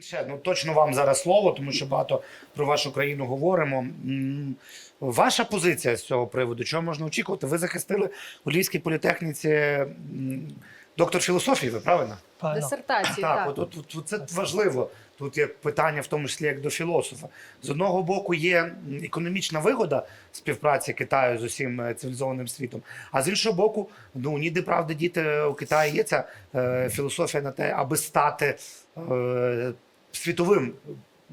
Ще ну точно вам зараз слово, тому що багато про вашу країну говоримо. Ваша позиція з цього приводу, чого можна очікувати? Ви захистили у Львівській політехніці доктор філософії, ви правильно? Дисертацію, Так, так. от, от, от, от це важливо. Тут є питання, в тому числі як до філософа. З одного боку, є економічна вигода співпраці Китаю з усім е, цивілізованим світом, а з іншого боку, ну ніде правди діти у Китаї є ця е, філософія на те, аби стати е, світовим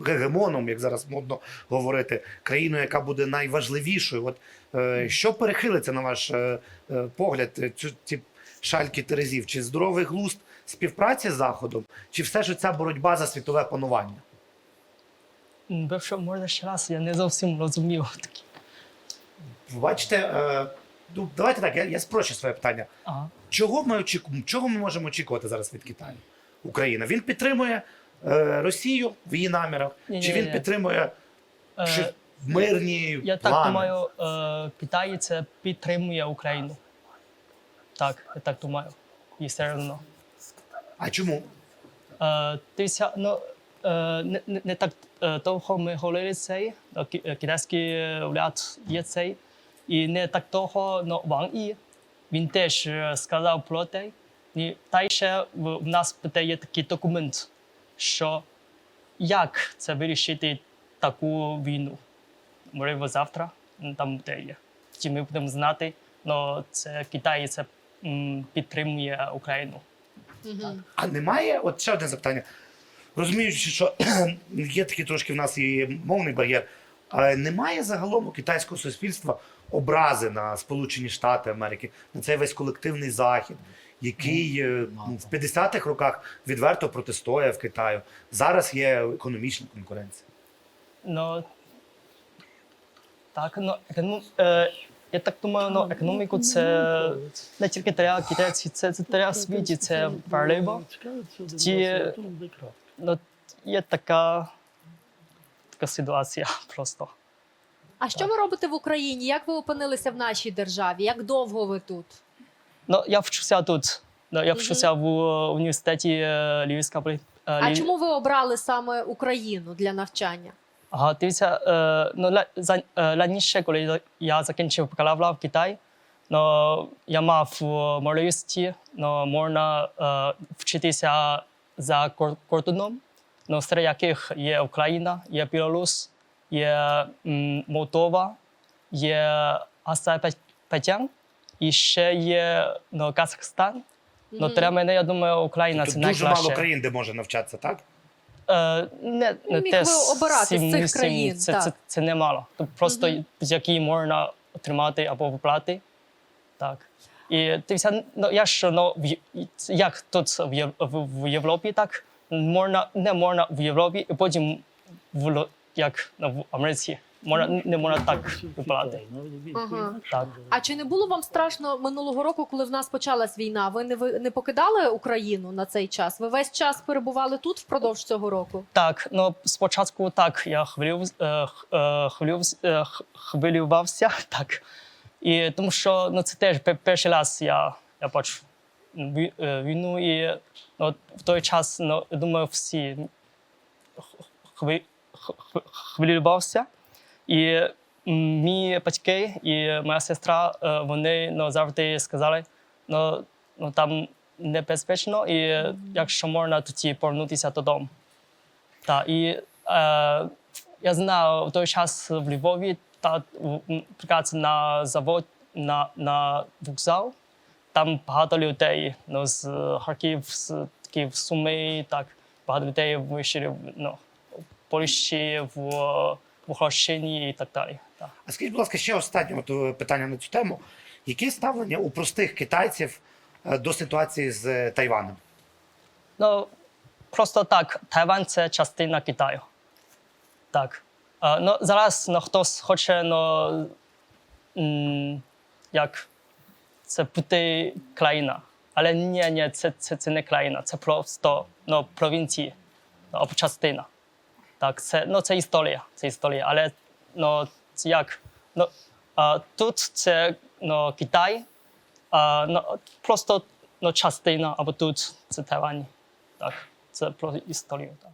гегемоном, як зараз модно говорити, країною, яка буде найважливішою. От е, що перехилиться на ваш е, е, погляд, ці шальки терезів? Чи здоровий глузд співпраці з Заходом, чи все ж ця боротьба за світове панування? Якщо можна ще раз, я не зовсім розумів. Бачите, ну давайте так, я, я спрощу своє питання. Ага. Чого ми очікуємо? Чого ми можемо очікувати зараз від Китаю? Україна він підтримує е, Росію в її намірах, Ні-ні-ні. чи він підтримує Е, чи мирні Я плани? так думаю, е, Китай це підтримує Україну. Так, я так думаю. І все одно. А чому? Е, Дивіться, ну, е, не, не, не так е, довго ми говорили цей, е, ки- е, китайський уряд є цей, і не так довго ну, Ван І, він теж е, сказав про те. І та ще в, в нас буде є такий документ, що як це вирішити таку війну. Можливо, завтра там буде є. Чи ми будемо знати, але це Китай це підтримує Україну. Мгм. А немає, от ще одне запитання. Розуміючи, що є такий трошки в нас і мовний бар'єр, але немає загалом у китайського суспільства образи на Сполучені Штати Америки, на цей весь колективний захід, який е, ну, в 50-х роках відверто протистояв в Китаю. Зараз є економічна конкуренція. Ну, так, ну, економ, е, я так думаю, ну, економіку це не тільки для китайців, це, це для світі, це. Ті, ну, є така, така ситуація просто. А що ви робите в Україні? Як ви опинилися в нашій державі? Як довго ви тут? Ну, я вчуся тут. Ну, я вчуся в е, університеті е, Львівська полі- е, А Львів- чому ви обрали саме Україну для навчання? Ага, дивіться, е, ну, раніше, коли я- закінчив бакалавра в Китаї, ну, я мав можливості, ну, можна е, вчитися за кор- кордоном, ну, серед яких є Україна, є Білорусь, є Молдова, є Азербайджан, і ще є ну, Казахстан. Ну, для мене, я думаю, Україна Тут це дуже найкраще. мало країн, де може навчатися, так? Е, не, Ну, не міг те би обирати з сім- цих сім- країн, Це, так. це, це немало. Тобто просто Мгм. які можна отримати або виплати. Так. І дивіться, ну, я що, ну, в, Є- як тут в, Є- в, в Європі, так можна, не можна в Європі, і потім в, Ло- як ну, в Америці. Можна, не можна так виплати. Ага. Так. А чи не було вам страшно минулого року, коли в нас почалась війна? Ви не ви не покидали Україну на цей час? Ви весь час перебували тут впродовж цього року? Так, ну спочатку так, я хвилюв, е, е, хвилюв, е, хвилювався, так. І тому що ну, це теж перший раз я, я бачу е, війну, і ну, в той час, ну, я думаю, всі х- хвилювався. І м, мої батьки і моя сестра, е, вони ну, завжди сказали, ну, ну там небезпечно, і якщо можна, тоді повернутися додому. Так, і е, я знаю, в той час в Львові, та, на завод, на, на вокзал, там багато людей ну, з Харків, з таких Суми, так, багато людей вийшли ну, в Польщі, в, в Угорщині і так далі. Так. А скажіть, будь ласка, ще останнє е, питання на цю тему. Яке ставлення у простих китайців е, до ситуації з е, Тайванем? Ну, просто так, Тайвань це частина Китаю. Так. А, ну, зараз ну, хтось хоче, ну, м, як це бути країна. Але ні, ні, це, це, це не країна, це просто ну, провінції ну, або частина. Так, це, ну, це історія, це історія. Але ну, це як? Ну, а, тут це ну, Китай, а, ну, просто ну, частина, або тут це Тайвань. Так, це про історію. Так.